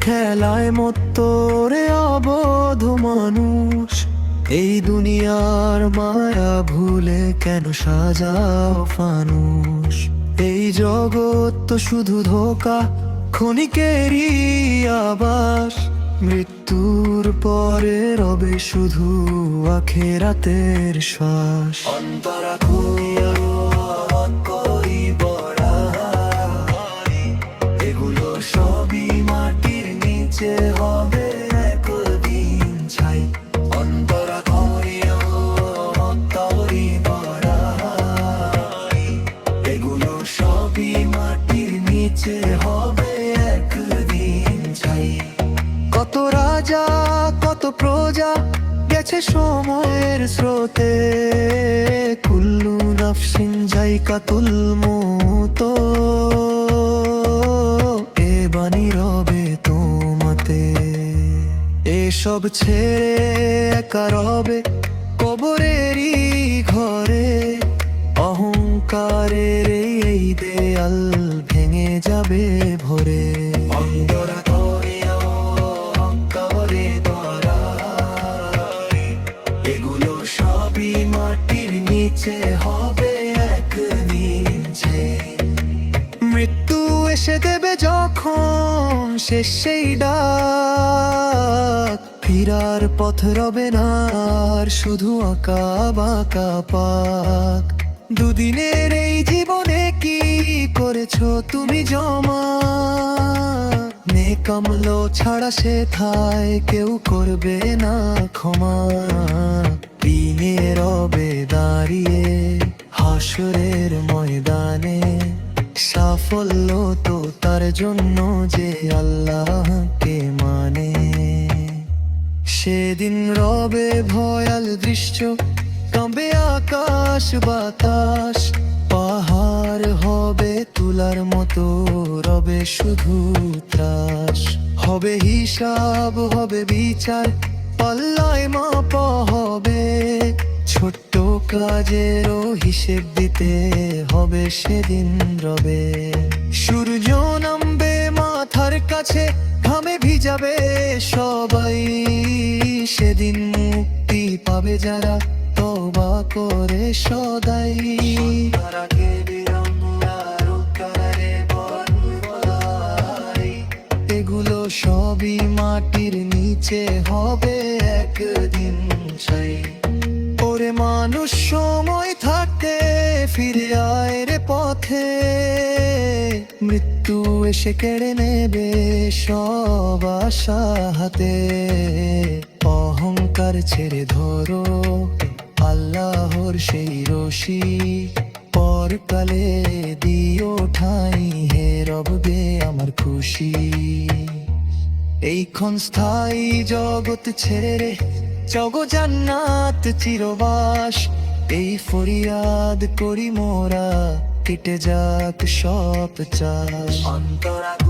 খেলায় মত্তরে অবোধ মানুষ। এই দুনিয়ার মায়া ভুলে কেন সাজাও ফানুষ? এই জগৎ তো শুধু ধোকা, ক্ষণিকেরই আবাস। মৃত্যুর পরে রবে শুধু আখেরাতের শ্বাস। অন্তরা মাটির নিচে হবে একদিন ছাই। কত রাজা, কত প্রজা গেছে সময়ের স্রোতে। কুল্লু নাফসিন জাইকাতুল মতো এ বাণী রবে তোমাতে। এসব ছেড়ে একা রবে কবরেরই ঘরে। অহংকারের যাবে ভরে। অন্তরা। এগুলো সবই মাটির নিচে হবে মৃত্যু এসে দেবে যখন শেষ সেই ডাক। ফিরার পথ রবে না আর শুধু আঁকা বাঁকা পাক। দুদিনের এই জীবনে করেছ তুমি জমা। নেকামলো ছাড়া সে থায় কেউ করবে না ক্ষমা। পিনে রবে দাঁড়িয়ে হাসরের ময়দানে। সাফল্য তো তার জন্য যে আল্লাহকে মানে। সেদিন রবে ভয়াল দৃশ্য কাঁবে আকাশ বাতাস। তুলার মতো, রবে শুধু ত্রাস। হবে হিসাব, হবে বিচার, পাল্লায় মাপ হবে। ছোট্ট কাজেরও হিসেব দিতে হবে সেদিন রবে। সূর্য নামবে মাথার কাছে, ঘামে ভিজাবে সবাই। সেদিন মুক্তি পাবে যারা তবা করে সদাই। তারাকে মাটির নিচে হবে একদিন ছাই ওরে মানুষ সময় থাকে ফিরে আয় রে পথে। মৃত্যু এসে কেড়ে নেবে সব আশা হাতে। অহংকার ছেড়ে ধরো, আল্লাহর সেই রশি। পরকালে দিও ঠাই হে রববে আমার খুশি। এইক্ষণ স্থায়ী জগৎ ছেড়ে রে জগ জান্নাত চিরবাস। এই ফরিয়াদ করি মোরা, কেটে যাক সব চাষ। অন্তরা